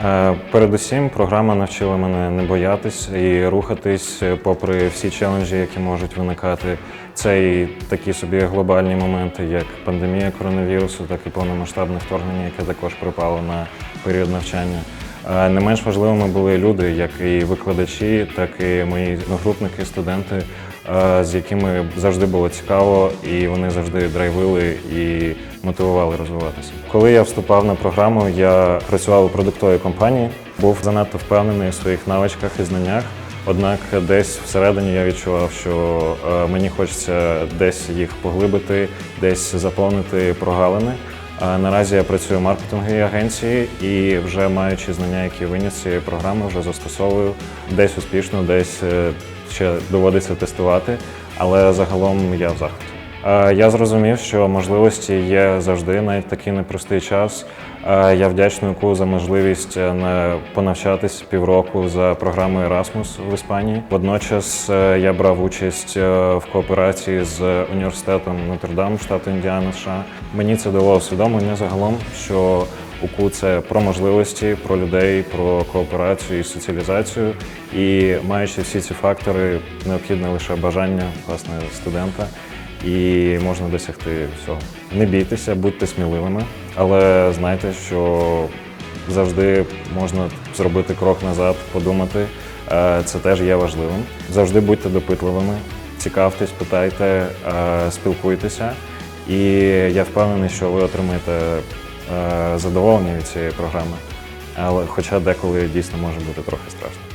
Е, Передусім, програма навчила мене не боятись і рухатись е, попри всі челенджі, які можуть виникати. Це і такі собі глобальні моменти, як пандемія коронавірусу, так і повномасштабне вторгнення, яке також припало на період навчання. Е, Не менш важливими були люди, як і викладачі, так і мої одногрупники, студенти, з якими завжди було цікаво, і вони завжди драйвили і мотивували розвиватися. Коли я вступав на програму, я працював у продуктовій компанії, був занадто впевнений у своїх навичках і знаннях. Однак десь всередині я відчував, що е, мені хочеться десь їх поглибити, десь заповнити прогалини. Наразі я працюю в маркетинговій агенції і вже маючи знання, які виніс цієї програми, вже застосовую десь успішно, десь е, ще доводиться тестувати, але загалом я в захваті. Я зрозумів, що можливості є завжди, навіть такий непростий час. Я вдячний УКУ за можливість е, понавчатись півроку за програмою Erasmus в Іспанії. Водночас е, я брав участь е, в кооперації з університетом Нотр-Дам, штату Індіана, США. Мені це дало усвідомлення загалом, що УКУ це про можливості, про людей, про кооперацію і соціалізацію. І маючи всі ці фактори, необхідне лише бажання власне студента і можна досягти всього. Не бійтеся, будьте сміливими, але знайте, що завжди можна зробити крок назад, подумати. Е, Це теж є важливим. Завжди будьте допитливими, цікавтесь, питайте, е, спілкуйтеся. І я впевнений, що ви отримаєте задоволення від цієї програми. Але хоча деколи дійсно може бути трохи страшно.